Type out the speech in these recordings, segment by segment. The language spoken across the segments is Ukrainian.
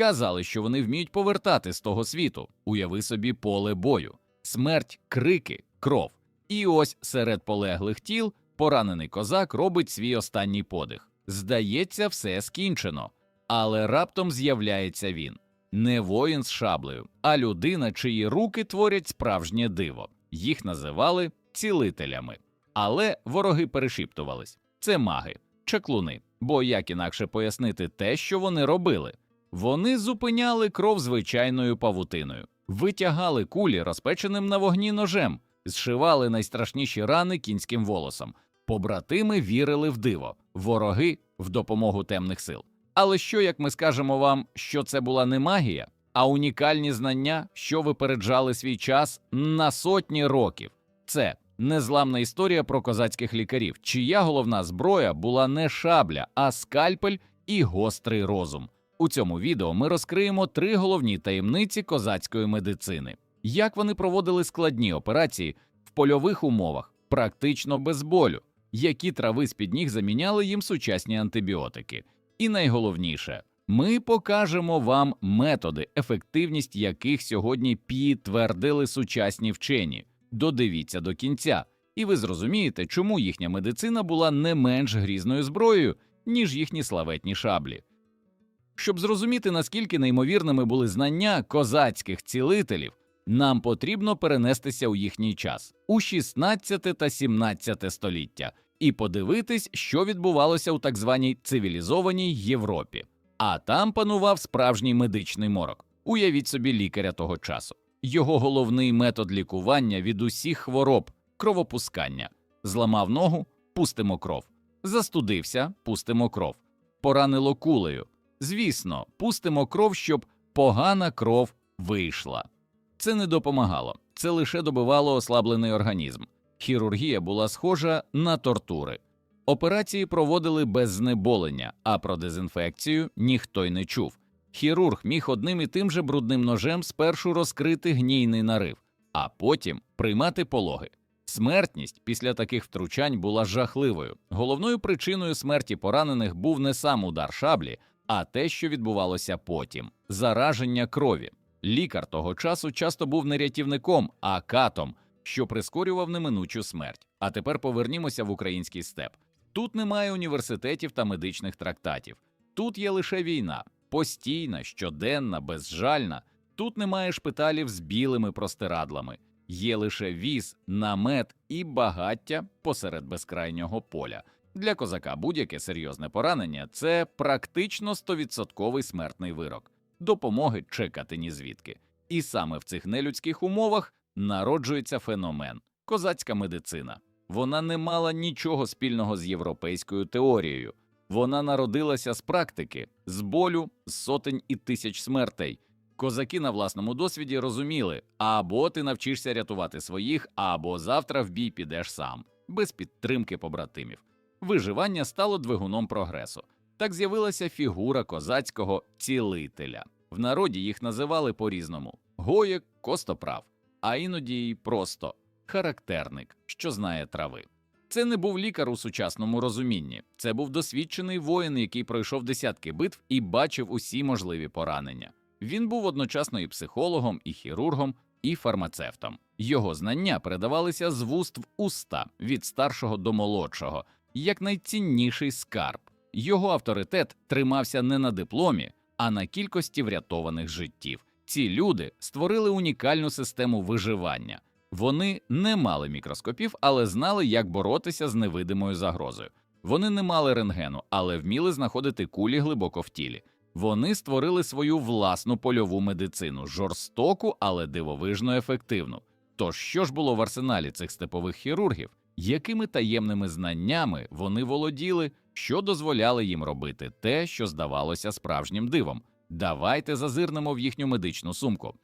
Казали, що вони вміють повертати з того світу. Уяви собі поле бою, смерть, крики, кров. І ось серед полеглих тіл поранений козак робить свій останній подих. Здається, все скінчено. Але раптом з'являється він не воїн з шаблею, а людина, чиї руки творять справжнє диво. Їх називали цілителями. Але вороги перешіптувались це маги, чаклуни. Бо як інакше пояснити те, що вони робили? Вони зупиняли кров звичайною павутиною, витягали кулі розпеченим на вогні ножем, зшивали найстрашніші рани кінським волосом. Побратими вірили в диво, вороги в допомогу темних сил. Але що як ми скажемо вам, що це була не магія, а унікальні знання, що випереджали свій час на сотні років? Це незламна історія про козацьких лікарів, чия головна зброя була не шабля, а скальпель і гострий розум. У цьому відео ми розкриємо три головні таємниці козацької медицини, як вони проводили складні операції в польових умовах, практично без болю, які трави з під ніг заміняли їм сучасні антибіотики. І найголовніше, ми покажемо вам методи, ефективність яких сьогодні підтвердили сучасні вчені. Додивіться до кінця, і ви зрозумієте, чому їхня медицина була не менш грізною зброєю, ніж їхні славетні шаблі. Щоб зрозуміти, наскільки неймовірними були знання козацьких цілителів, нам потрібно перенестися у їхній час у 16 та 17 століття і подивитись, що відбувалося у так званій цивілізованій Європі. А там панував справжній медичний морок. Уявіть собі лікаря того часу. Його головний метод лікування від усіх хвороб кровопускання. Зламав ногу, пустимо кров. Застудився, пустимо кров. Поранило кулею. Звісно, пустимо кров, щоб погана кров вийшла. Це не допомагало, це лише добивало ослаблений організм. Хірургія була схожа на тортури. Операції проводили без знеболення, а про дезінфекцію ніхто й не чув. Хірург міг одним і тим же брудним ножем спершу розкрити гнійний нарив, а потім приймати пологи. Смертність після таких втручань була жахливою. Головною причиною смерті поранених був не сам удар шаблі, а те, що відбувалося потім зараження крові. Лікар того часу часто був не рятівником, а катом, що прискорював неминучу смерть. А тепер повернімося в український степ. Тут немає університетів та медичних трактатів. Тут є лише війна, постійна, щоденна, безжальна. Тут немає шпиталів з білими простирадлами. Є лише віз, намет і багаття посеред безкрайнього поля. Для козака будь-яке серйозне поранення це практично стовідсотковий смертний вирок. Допомоги чекати ні звідки. І саме в цих нелюдських умовах народжується феномен козацька медицина. Вона не мала нічого спільного з європейською теорією. Вона народилася з практики, з болю, з сотень і тисяч смертей. Козаки на власному досвіді розуміли, або ти навчишся рятувати своїх, або завтра в бій підеш сам, без підтримки побратимів. Виживання стало двигуном прогресу. Так з'явилася фігура козацького цілителя. В народі їх називали по-різному: гоєк, костоправ, а іноді й просто характерник, що знає трави. Це не був лікар у сучасному розумінні, це був досвідчений воїн, який пройшов десятки битв і бачив усі можливі поранення. Він був одночасно і психологом, і хірургом, і фармацевтом. Його знання передавалися з вуст в уста від старшого до молодшого, як найцінніший скарб. Його авторитет тримався не на дипломі, а на кількості врятованих життів. Ці люди створили унікальну систему виживання. Вони не мали мікроскопів, але знали, як боротися з невидимою загрозою. Вони не мали рентгену, але вміли знаходити кулі глибоко в тілі. Вони створили свою власну польову медицину, жорстоку, але дивовижно ефективну. Тож що ж було в арсеналі цих степових хірургів? Якими таємними знаннями вони володіли, що дозволяли їм робити те, що здавалося справжнім дивом? Давайте зазирнемо в їхню медичну сумку.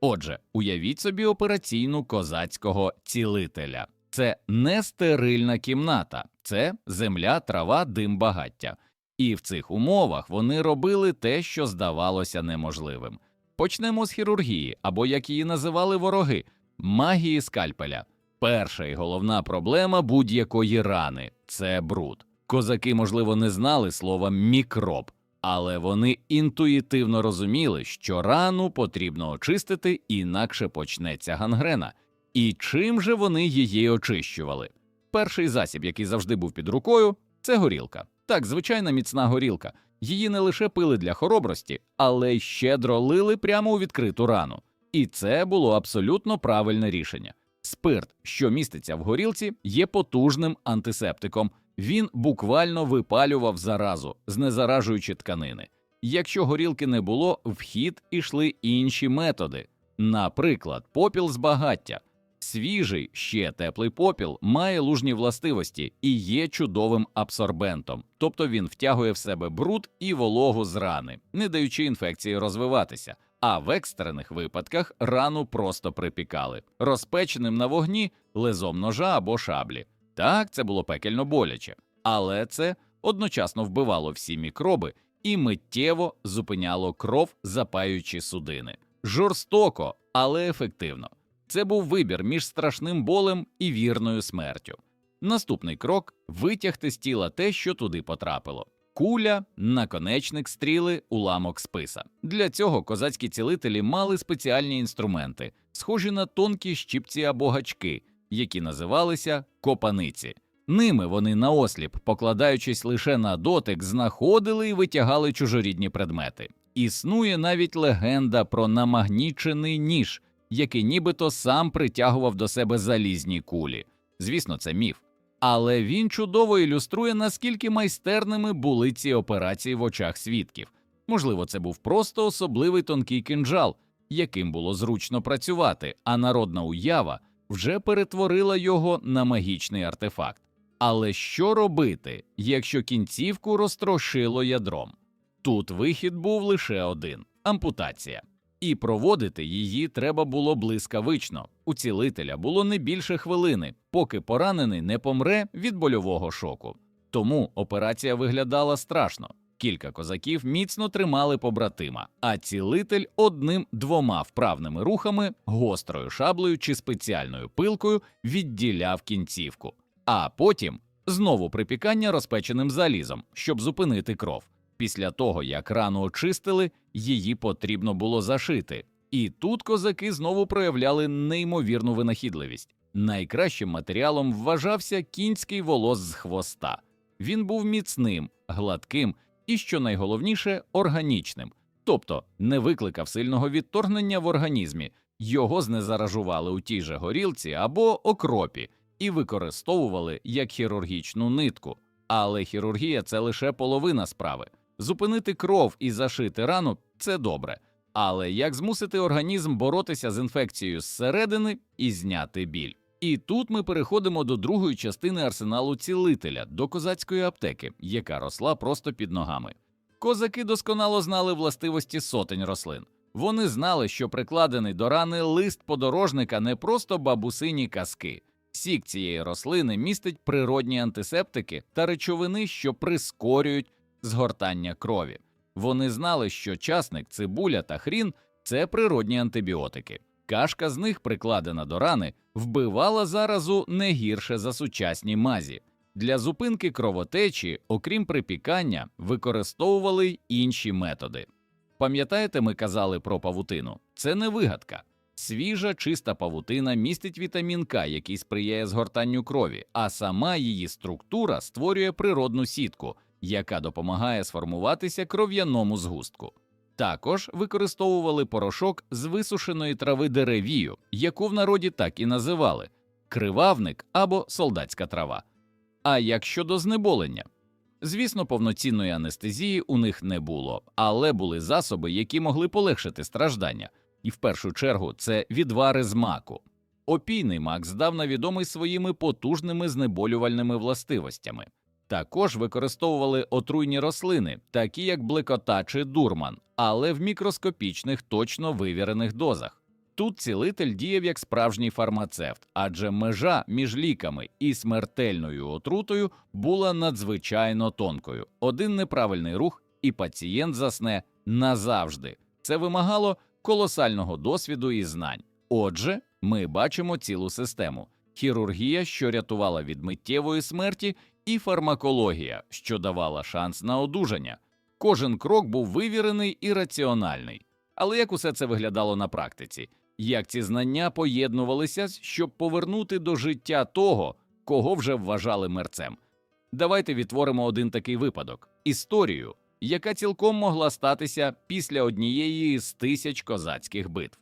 Отже, уявіть собі операційну козацького цілителя. Це не стерильна кімната, це земля, трава, дим багаття. І в цих умовах вони робили те, що здавалося неможливим. Почнемо з хірургії, або як її називали вороги магії скальпеля. Перша і головна проблема будь-якої рани це бруд. Козаки, можливо, не знали слова мікроб, Але вони інтуїтивно розуміли, що рану потрібно очистити, інакше почнеться гангрена. І чим же вони її очищували? Перший засіб, який завжди був під рукою, це горілка. Так, звичайна міцна горілка. Її не лише пили для хоробрості, але й щедро лили прямо у відкриту рану. І це було абсолютно правильне рішення. Спирт, що міститься в горілці, є потужним антисептиком. Він буквально випалював заразу, знезаражуючи тканини. Якщо горілки не було, в хід ішли інші методи. Наприклад, попіл з багаття. Свіжий, ще теплий попіл має лужні властивості і є чудовим абсорбентом, тобто він втягує в себе бруд і вологу з рани, не даючи інфекції розвиватися. А в екстрених випадках рану просто припікали, розпеченим на вогні лезом ножа або шаблі. Так, це було пекельно боляче, але це одночасно вбивало всі мікроби і миттєво зупиняло кров, запаючи судини. Жорстоко, але ефективно. Це був вибір між страшним болем і вірною смертю. Наступний крок витягти з тіла те, що туди потрапило. Куля, наконечник стріли, уламок списа. Для цього козацькі цілителі мали спеціальні інструменти, схожі на тонкі щіпці або гачки, які називалися копаниці. Ними вони наосліп, покладаючись лише на дотик, знаходили і витягали чужорідні предмети. Існує навіть легенда про намагнічений ніж, який нібито сам притягував до себе залізні кулі. Звісно, це міф. Але він чудово ілюструє, наскільки майстерними були ці операції в очах свідків. Можливо, це був просто особливий тонкий кинджал, яким було зручно працювати, а народна уява вже перетворила його на магічний артефакт. Але що робити, якщо кінцівку розтрошило ядром? Тут вихід був лише один ампутація. І проводити її треба було блискавично. У цілителя було не більше хвилини, поки поранений не помре від больового шоку. Тому операція виглядала страшно. Кілька козаків міцно тримали побратима, а цілитель одним двома вправними рухами, гострою шаблею чи спеціальною пилкою відділяв кінцівку, а потім знову припікання розпеченим залізом, щоб зупинити кров. Після того, як рану очистили, її потрібно було зашити. І тут козаки знову проявляли неймовірну винахідливість. Найкращим матеріалом вважався кінський волос з хвоста. Він був міцним, гладким і, що найголовніше, органічним, тобто не викликав сильного відторгнення в організмі, його знезаражували у тій же горілці або окропі і використовували як хірургічну нитку. Але хірургія це лише половина справи. Зупинити кров і зашити рану це добре. Але як змусити організм боротися з інфекцією зсередини і зняти біль? І тут ми переходимо до другої частини арсеналу цілителя, до козацької аптеки, яка росла просто під ногами. Козаки досконало знали властивості сотень рослин. Вони знали, що прикладений до рани лист подорожника не просто бабусині казки. Сік цієї рослини містить природні антисептики та речовини, що прискорюють згортання крові. Вони знали, що часник, цибуля та хрін це природні антибіотики. Кашка з них, прикладена до рани, вбивала заразу не гірше за сучасні мазі. Для зупинки кровотечі, окрім припікання, використовували інші методи. Пам'ятаєте, ми казали про павутину? Це не вигадка. Свіжа, чиста павутина містить вітамін К, який сприяє згортанню крові, а сама її структура створює природну сітку, яка допомагає сформуватися кров'яному згустку. Також використовували порошок з висушеної трави деревію, яку в народі так і називали кривавник або солдатська трава. А як щодо знеболення? Звісно, повноцінної анестезії у них не було, але були засоби, які могли полегшити страждання, і в першу чергу це відвари з маку. Опійний мак здавна відомий своїми потужними знеболювальними властивостями. Також використовували отруйні рослини, такі як блекота чи дурман, але в мікроскопічних точно вивірених дозах. Тут цілитель діяв як справжній фармацевт, адже межа між ліками і смертельною отрутою була надзвичайно тонкою. Один неправильний рух, і пацієнт засне назавжди. Це вимагало колосального досвіду і знань. Отже, ми бачимо цілу систему: хірургія, що рятувала від миттєвої смерті, і фармакологія, що давала шанс на одужання. Кожен крок був вивірений і раціональний. Але як усе це виглядало на практиці? Як ці знання поєднувалися, щоб повернути до життя того, кого вже вважали мерцем? Давайте відтворимо один такий випадок історію, яка цілком могла статися після однієї з тисяч козацьких битв.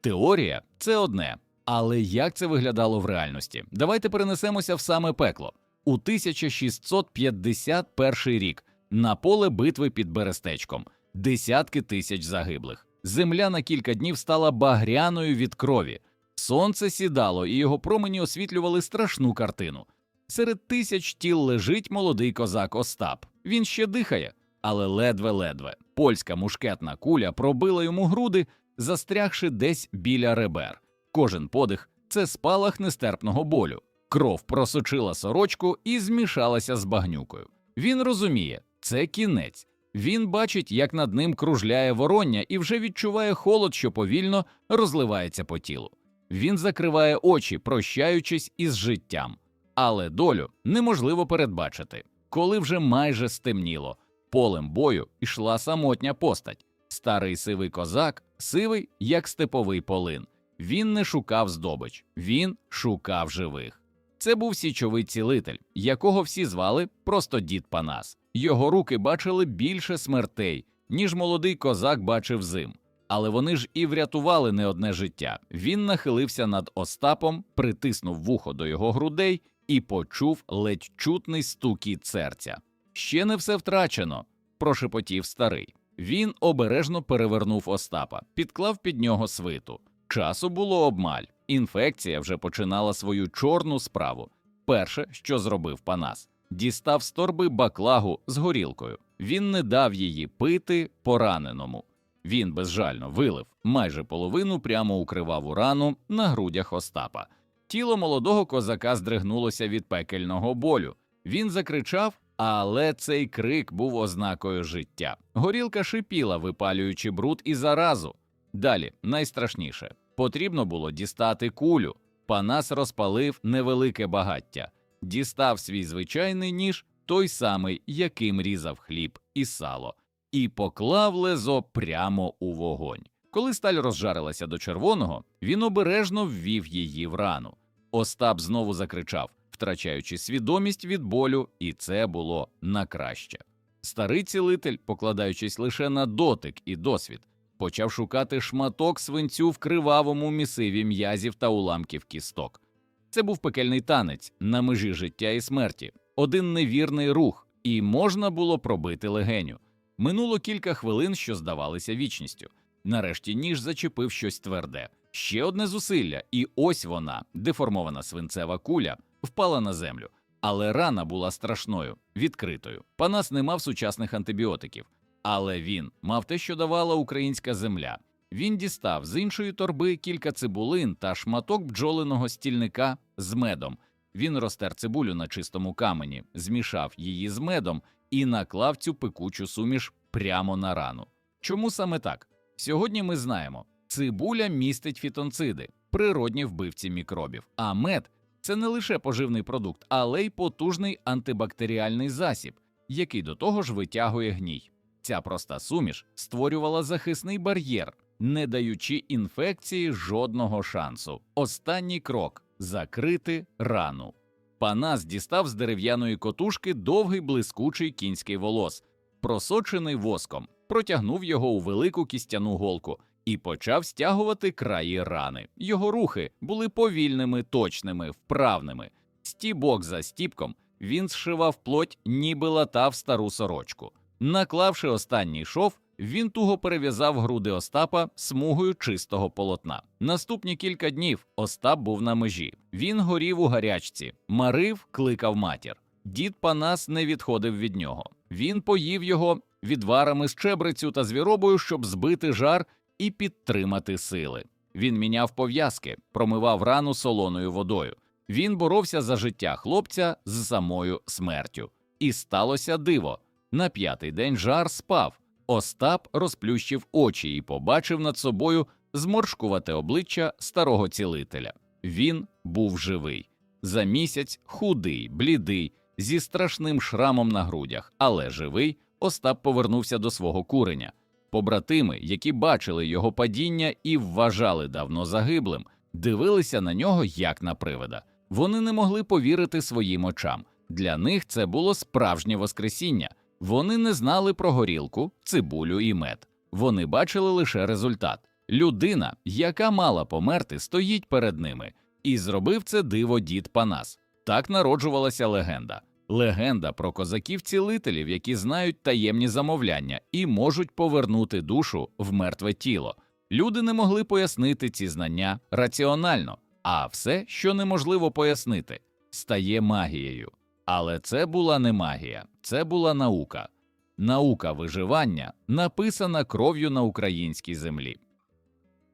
Теорія це одне, але як це виглядало в реальності? Давайте перенесемося в саме пекло. У 1651 рік на поле битви під Берестечком десятки тисяч загиблих. Земля на кілька днів стала багряною від крові. Сонце сідало, і його промені освітлювали страшну картину. Серед тисяч тіл лежить молодий козак Остап. Він ще дихає, але ледве-ледве. Польська мушкетна куля пробила йому груди, застрягши десь біля ребер. Кожен подих це спалах нестерпного болю. Кров просочила сорочку і змішалася з багнюкою. Він розуміє, це кінець. Він бачить, як над ним кружляє вороння, і вже відчуває холод, що повільно розливається по тілу. Він закриває очі, прощаючись із життям. Але долю неможливо передбачити. Коли вже майже стемніло, полем бою йшла самотня постать. Старий сивий козак, сивий, як степовий полин. Він не шукав здобич, він шукав живих. Це був січовий цілитель, якого всі звали просто дід Панас. Його руки бачили більше смертей, ніж молодий козак бачив зим. Але вони ж і врятували не одне життя. Він нахилився над Остапом, притиснув вухо до його грудей і почув ледь чутний стукіт серця. Ще не все втрачено, прошепотів старий. Він обережно перевернув Остапа, підклав під нього свиту. Часу було обмаль. Інфекція вже починала свою чорну справу. Перше, що зробив Панас, дістав з торби баклагу з горілкою. Він не дав її пити пораненому. Він безжально вилив майже половину прямо у криваву рану на грудях Остапа. Тіло молодого козака здригнулося від пекельного болю. Він закричав, але цей крик був ознакою життя. Горілка шипіла, випалюючи бруд і заразу. Далі найстрашніше потрібно було дістати кулю. Панас розпалив невелике багаття, дістав свій звичайний ніж, той самий, яким різав хліб і сало, і поклав лезо прямо у вогонь. Коли сталь розжарилася до червоного, він обережно ввів її в рану. Остап знову закричав, втрачаючи свідомість від болю, і це було на краще. Старий цілитель, покладаючись лише на дотик і досвід, почав шукати шматок свинцю в кривавому місиві м'язів та уламків кісток. Це був пекельний танець на межі життя і смерті, один невірний рух, і можна було пробити легеню. Минуло кілька хвилин, що здавалися вічністю. Нарешті ніж зачепив щось тверде. Ще одне зусилля, і ось вона, деформована свинцева куля, впала на землю. Але рана була страшною, відкритою. Панас не мав сучасних антибіотиків, але він мав те, що давала українська земля. Він дістав з іншої торби кілька цибулин та шматок бджолиного стільника з медом. Він розтер цибулю на чистому камені, змішав її з медом і наклав цю пекучу суміш прямо на рану. Чому саме так? Сьогодні ми знаємо, цибуля містить фітонциди, природні вбивці мікробів, а мед це не лише поживний продукт, але й потужний антибактеріальний засіб, який до того ж витягує гній. Ця проста суміш створювала захисний бар'єр, не даючи інфекції жодного шансу. Останній крок закрити рану. Панас дістав з дерев'яної котушки довгий блискучий кінський волос, просочений воском, протягнув його у велику кістяну голку і почав стягувати краї рани. Його рухи були повільними, точними, вправними. Стібок за стібком він зшивав плоть, ніби латав стару сорочку. Наклавши останній шов, він туго перев'язав груди Остапа смугою чистого полотна. Наступні кілька днів Остап був на межі. Він горів у гарячці, марив, кликав матір. Дід Панас не відходив від нього. Він поїв його відварами з чебрицю та звіробою, щоб збити жар і підтримати сили. Він міняв пов'язки, промивав рану солоною водою. Він боровся за життя хлопця з самою смертю. І сталося диво. На п'ятий день жар спав. Остап розплющив очі і побачив над собою зморшкувате обличчя старого цілителя. Він був живий. За місяць худий, блідий, зі страшним шрамом на грудях, але живий, Остап повернувся до свого куреня. Побратими, які бачили його падіння і вважали давно загиблим, дивилися на нього як на привида. Вони не могли повірити своїм очам. Для них це було справжнє воскресіння. Вони не знали про горілку, цибулю і мед. Вони бачили лише результат. Людина, яка мала померти, стоїть перед ними, і зробив це диво дід Панас. Так народжувалася легенда. Легенда про козаків-цілителів, які знають таємні замовляння і можуть повернути душу в мертве тіло. Люди не могли пояснити ці знання раціонально, а все, що неможливо пояснити, стає магією. Але це була не магія, це була наука. Наука виживання, написана кров'ю на українській землі.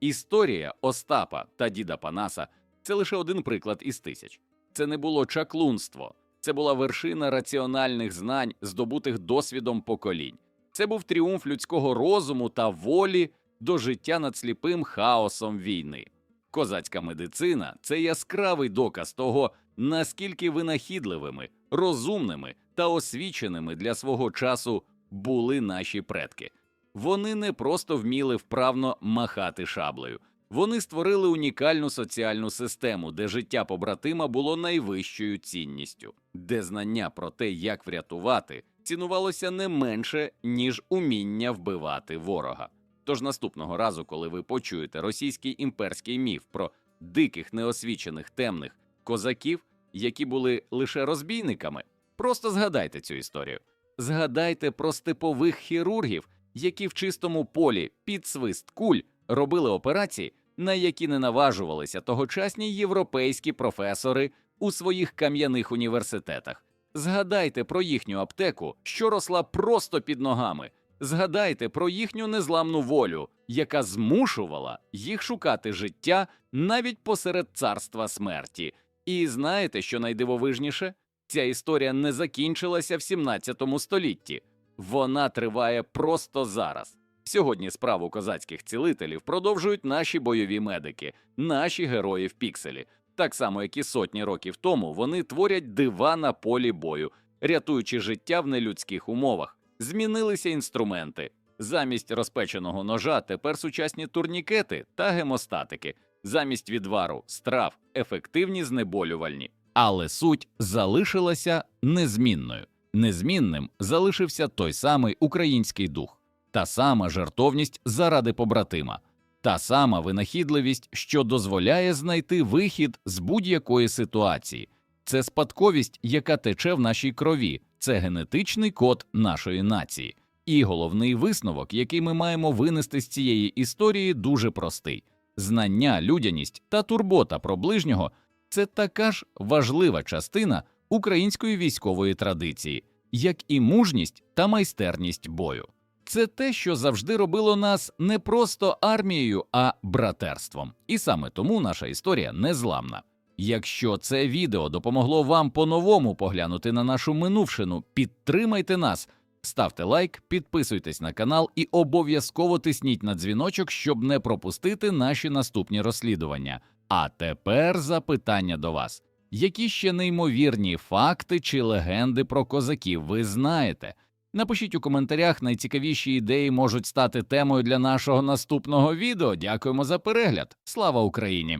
Історія Остапа та діда Панаса це лише один приклад із тисяч. Це не було чаклунство, це була вершина раціональних знань, здобутих досвідом поколінь. Це був тріумф людського розуму та волі до життя над сліпим хаосом війни. Козацька медицина це яскравий доказ того, наскільки винахідливими, розумними та освіченими для свого часу були наші предки. Вони не просто вміли вправно махати шаблею, вони створили унікальну соціальну систему, де життя побратима було найвищою цінністю, де знання про те, як врятувати, цінувалося не менше, ніж уміння вбивати ворога. Тож наступного разу, коли ви почуєте російський імперський міф про диких неосвічених темних козаків, які були лише розбійниками, просто згадайте цю історію. Згадайте про степових хірургів, які в чистому полі під свист куль робили операції, на які не наважувалися тогочасні європейські професори у своїх кам'яних університетах. Згадайте про їхню аптеку, що росла просто під ногами. Згадайте про їхню незламну волю, яка змушувала їх шукати життя навіть посеред царства смерті. І знаєте, що найдивовижніше? Ця історія не закінчилася в 17 столітті. Вона триває просто зараз. Сьогодні справу козацьких цілителів продовжують наші бойові медики, наші герої в пікселі. Так само, як і сотні років тому, вони творять дива на полі бою, рятуючи життя в нелюдських умовах. Змінилися інструменти. Замість розпеченого ножа тепер сучасні турнікети та гемостатики, замість відвару, страв, ефективні знеболювальні. Але суть залишилася незмінною. Незмінним залишився той самий український дух, та сама жертовність заради побратима, та сама винахідливість, що дозволяє знайти вихід з будь-якої ситуації. Це спадковість, яка тече в нашій крові, це генетичний код нашої нації. І головний висновок, який ми маємо винести з цієї історії, дуже простий: знання, людяність та турбота про ближнього це така ж важлива частина української військової традиції, як і мужність та майстерність бою. Це те, що завжди робило нас не просто армією, а братерством. І саме тому наша історія незламна. Якщо це відео допомогло вам по-новому поглянути на нашу минувшину, підтримайте нас, ставте лайк, підписуйтесь на канал і обов'язково тисніть на дзвіночок, щоб не пропустити наші наступні розслідування. А тепер запитання до вас: які ще неймовірні факти чи легенди про козаків ви знаєте? Напишіть у коментарях, найцікавіші ідеї можуть стати темою для нашого наступного відео. Дякуємо за перегляд. Слава Україні!